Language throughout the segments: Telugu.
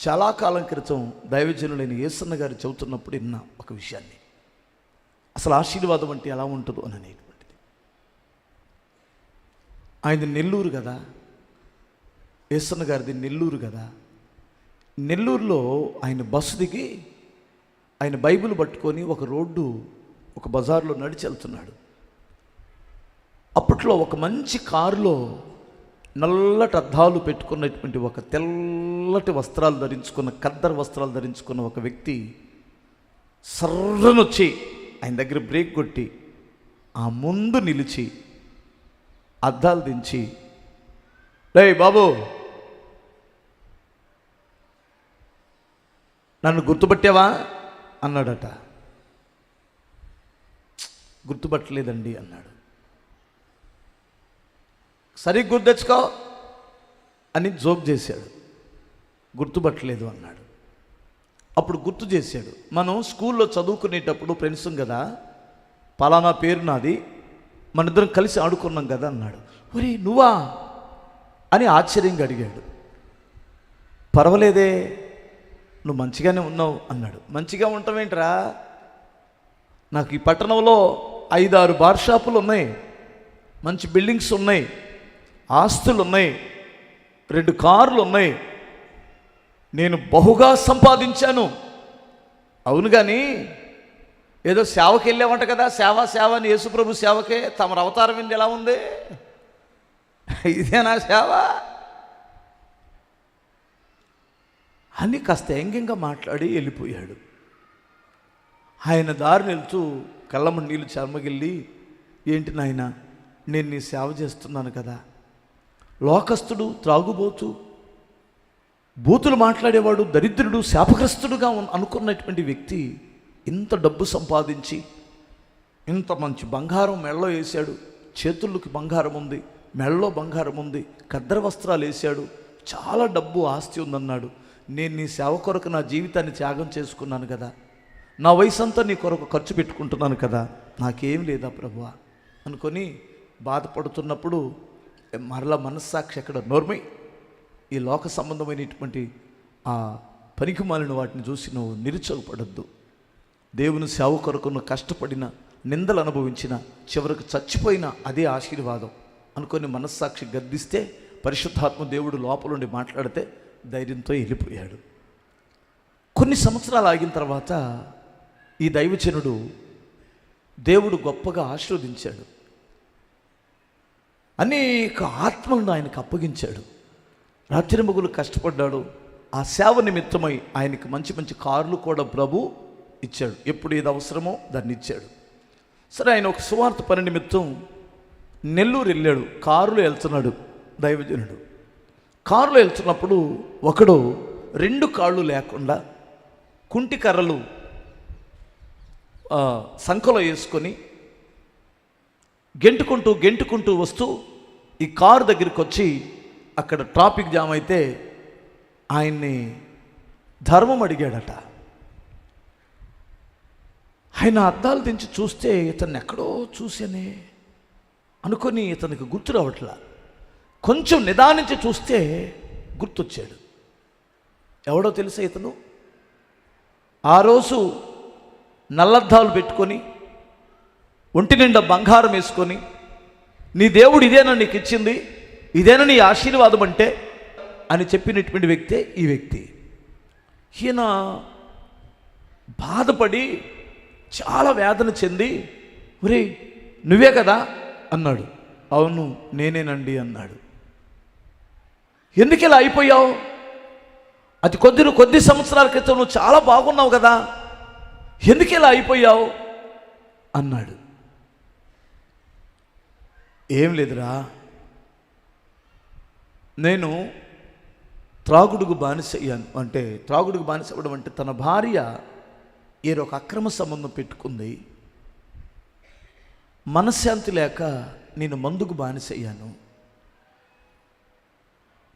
చాలా కాలం క్రితం దైవజనులైన యేసన్న గారు చెబుతున్నప్పుడు విన్న ఒక విషయాన్ని. అసలు ఆశీర్వాదం అంటే ఎలా ఉంటుందో అని అనేటువంటిది. ఆయన నెల్లూరు కదా? యేసన్న గారిది నెల్లూరు కదా? నెల్లూరులో ఆయన బస్సు దిగి ఆయన బైబిల్ పట్టుకొని ఒక రోడ్డు ఒక బజార్లో నడిచి వెళ్తున్నాడు అప్పట్లో ఒక మంచి కారులో నల్లటి అద్దాలు పెట్టుకున్నటువంటి ఒక తెల్లటి వస్త్రాలు ధరించుకున్న కద్దరు వస్త్రాలు ధరించుకున్న ఒక వ్యక్తి సర్రనొచ్చి ఆయన దగ్గర బ్రేక్ కొట్టి ఆ ముందు నిలిచి అద్దాలు దించి రే బాబు నన్ను గుర్తుపట్టావా? అన్నాడట. గుర్తుపట్టలేదండి అన్నాడు. సరిగ్గా గుర్తు తెచ్చుకో అని జోక్ చేశాడు. గుర్తుపట్టలేదు అన్నాడు. అప్పుడు గుర్తు చేశాడు. మనం స్కూల్లో చదువుకునేటప్పుడు ఫ్రెండ్స్ కదా పలానా పేరు నాది మన ఇద్దరం కలిసి ఆడుకున్నాం కదా అన్నాడు. ఒరే నువ్వా? అని ఆశ్చర్యంగా అడిగాడు. పర్వాలేదే నువ్వు మంచిగానే ఉన్నావు అన్నాడు. మంచిగా ఉంటావేంట్రా నాకు ఈ పట్టణంలో ఐదారు బార్ షాపులు ఉన్నాయి. మంచి బిల్డింగ్స్ ఉన్నాయి. ఆస్తులు ఉన్నాయి రెండు కార్లు ఉన్నాయి నేను బహుగా సంపాదించాను. అవును కానీ ఏదో సేవకి వెళ్ళామంట కదా సేవ సేవ అని యేసుప్రభు సేవకే తమ అవతారం ఏంటి ఎలా ఉంది? ఇదేనా సేవ? అని కాస్త వ్యంగ్యంగా మాట్లాడి వెళ్ళిపోయాడు. ఆయన దారి వెళ్తూ కళ్ళమ్మ నీళ్ళు చర్మగిల్లి ఏంటి నాయన నేను నీ సేవ చేస్తున్నాను కదా లోకస్తుడు త్రాగుబోతు బూతులు మాట్లాడేవాడు దరిద్రుడు శాపగ్రస్తుడుగా అనుకున్నటువంటి వ్యక్తి ఇంత డబ్బు సంపాదించి ఇంత మంచి బంగారం మెళ్ళలో వేశాడు చేతుళ్ళకి బంగారం ఉంది మెళ్ళలో బంగారం ఉంది కద్దర వస్త్రాలు వేశాడు చాలా డబ్బు ఆస్తి ఉందన్నాడు. నేను నీ సేవ కొరకు నా జీవితాన్ని త్యాగం చేసుకున్నాను కదా. నా వయసు అంతా నీ కొరకు ఖర్చు పెట్టుకుంటున్నాను కదా. నాకేం లేదా ప్రభువా? అనుకొని బాధపడుతున్నప్పుడు మరలా మనస్సాక్షి ఎక్కడ? నోర్మై. ఈ లోక సంబంధమైనటువంటి ఆ పనికి మాలిన వాటిని చూసి నువ్వు నిరుచోగపడద్దు దేవుని సేవ కొరకు నువ్వు కష్టపడిన నిందలు అనుభవించిన చివరికి చచ్చిపోయిన అదే ఆశీర్వాదం అనుకొని మనస్సాక్షి గర్దిస్తే పరిశుద్ధాత్మ దేవుడు లోపలుండి మాట్లాడితే ధైర్యంతో వెళ్ళిపోయాడు. కొన్ని సంవత్సరాలు ఆగిన తర్వాత ఈ దైవజనుడు దేవుడు గొప్పగా ఆశీర్వదించాడు. అనేక ఆత్మలను ఆయనకు అప్పగించాడు. రాత్రింబగులు కష్టపడ్డాడు. ఆ సేవ నిమిత్తమై ఆయనకి మంచి మంచి కార్లు కూడా ప్రభు ఇచ్చాడు. ఎప్పుడు ఏది అవసరమో దాన్ని ఇచ్చాడు. సరే ఆయన ఒక సువార్త పని నిమిత్తం నెల్లూరు వెళ్ళాడు. కారులో వెళ్తున్నాడు దైవజనుడు. కారులో వెళ్తున్నప్పుడు ఒకడు రెండు కాళ్ళు లేకుండా కుంటి కర్రలు సంఖలో వేసుకొని గెంటుకుంటూ గెంటుకుంటూ వస్తూ ఈ కారు దగ్గరికి వచ్చి అక్కడ ట్రాఫిక్ జామ్ అయితే ఆయన్ని ధర్మం అడిగాడట. ఆయన అద్దాలు దించి చూస్తే ఇతన్ని ఎక్కడో చూసానే అనుకొని ఇతనికి గుర్తు రావట్లా. కొంచెం నిదానించి చూస్తే గుర్తొచ్చాడు. ఎవడో తెలుసా ఇతను? ఆ రోజు నల్లద్దాలు పెట్టుకొని ఒంటి నిండా బంగారం వేసుకొని నీ దేవుడు ఇదేనా నీకు ఇచ్చింది? ఇదేనా నీ ఆశీర్వాదం అంటే? అని చెప్పినటువంటి వ్యక్తే ఈ వ్యక్తి. ఈయన బాధపడి చాలా వేదన చెంది ఒరే నువ్వే కదా? అన్నాడు. అవును నేనేనండి అన్నాడు. ఎందుకు ఇలా అయిపోయావు? అది కొద్ది కొద్ది సంవత్సరాల క్రితం నువ్వు చాలా బాగున్నావు కదా. ఎందుకు ఇలా అయిపోయావు? అన్నాడు. ఏం లేదురా. నేను త్రాగుడుకు బానిస అయ్యాను. అంటే త్రాగుడుకు బానిస అవ్వడం అంటే తన భార్య ఏదో ఒక అక్రమ సంబంధం పెట్టుకుంది. మనశ్శాంతి లేక నేను మందుకు బానిస అయ్యాను.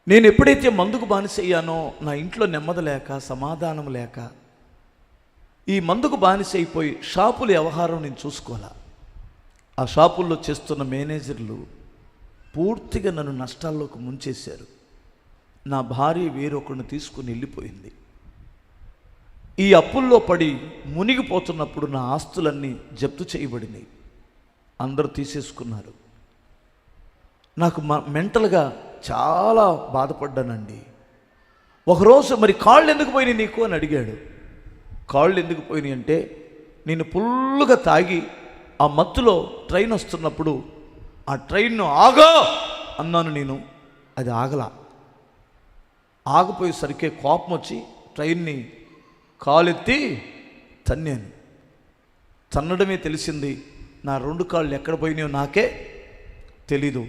నేను ఎప్పుడైతే మందుకు బానిస అయ్యానో నా ఇంట్లో నెమ్మది లేక సమాధానం లేక ఈ మందుకు బానిస అయిపోయి షాపుల వ్యవహారం నేను చూసుకోవాలా? ఆ షాపుల్లో చేస్తున్న మేనేజర్లు పూర్తిగా నన్ను నష్టాల్లోకి ముంచేశారు. నా భార్య వేరొకరిని తీసుకుని వెళ్ళిపోయింది. ఈ అప్పుల్లో పడి మునిగిపోతున్నప్పుడు నా ఆస్తులన్నీ జప్తు చేయబడినాయి. అందరూ తీసేసుకున్నారు. నాకు మ- మెంటల్గా చాలా బాధపడ్డానండి. ఒకరోజు మరి కాళ్ళు ఎందుకు పోయినాయి నీకు? అని అడిగాడు. కాళ్ళు ఎందుకు పోయినాయి అంటే నేను ఫుల్లుగా తాగి ఆ మత్తులో ట్రైన్ వస్తున్నప్పుడు ఆ ట్రైన్ను ఆగో అన్నాను నేను. అది ఆగలా. ఆగిపోయేసరికి కోపం వచ్చి ట్రైన్ని కాలెత్తి తన్నాను. తన్నడమే తెలిసింది నా రెండు కాళ్ళు ఎక్కడ పోయినాయో నాకే తెలీదు.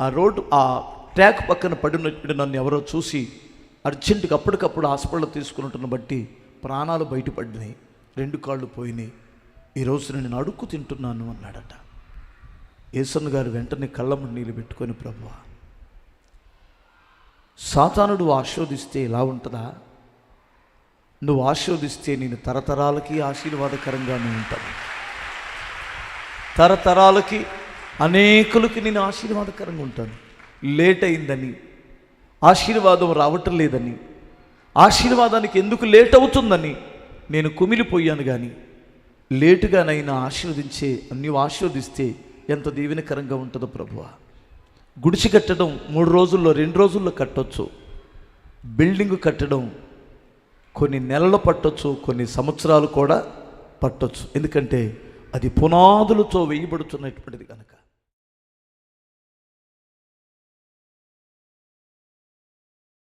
ఆ రోడ్డు ఆ ట్రాక్ పక్కన పడినట్టు నన్ను ఎవరో చూసి అర్జెంటుగా అప్పటికప్పుడు హాస్పిటల్లో తీసుకున్నట్టును బట్టి ప్రాణాలు బయటపడినాయి రెండు కాళ్ళు పోయినాయి. ఈరోజు నేను అడుక్కు తింటున్నాను అన్నాడట. ఏసన్ గారు వెంటనే కళ్ళము నీళ్ళు పెట్టుకొని ప్రభు సాతానుడు ఆశీర్వదిస్తే ఎలా ఉంటుందా? నువ్వు ఆశీర్వదిస్తే నేను తరతరాలకి ఆశీర్వాదకరంగానే ఉంటాను తరతరాలకి అనేకులకి నేను ఆశీర్వాదకరంగా ఉంటాను. లేట్ అయిందని ఆశీర్వాదం రావటం లేదని ఆశీర్వాదానికి ఎందుకు లేట్ అవుతుందని నేను కుమిలిపోయాను కానీ లేటుగానైనా ఆశీర్వదించే నీవు ఆశీర్వదిస్తే ఎంత దీవెనకరంగా ఉంటుందో ప్రభువ. గుడిసి కట్టడం మూడు రోజుల్లో రెండు రోజుల్లో కట్టొచ్చు. బిల్డింగ్ కట్టడం కొన్ని నెలలు పట్టొచ్చు కొన్ని సంవత్సరాలు కూడా పట్టొచ్చు. ఎందుకంటే అది పునాదులతో వేయబడుతున్నటువంటిది కనుక.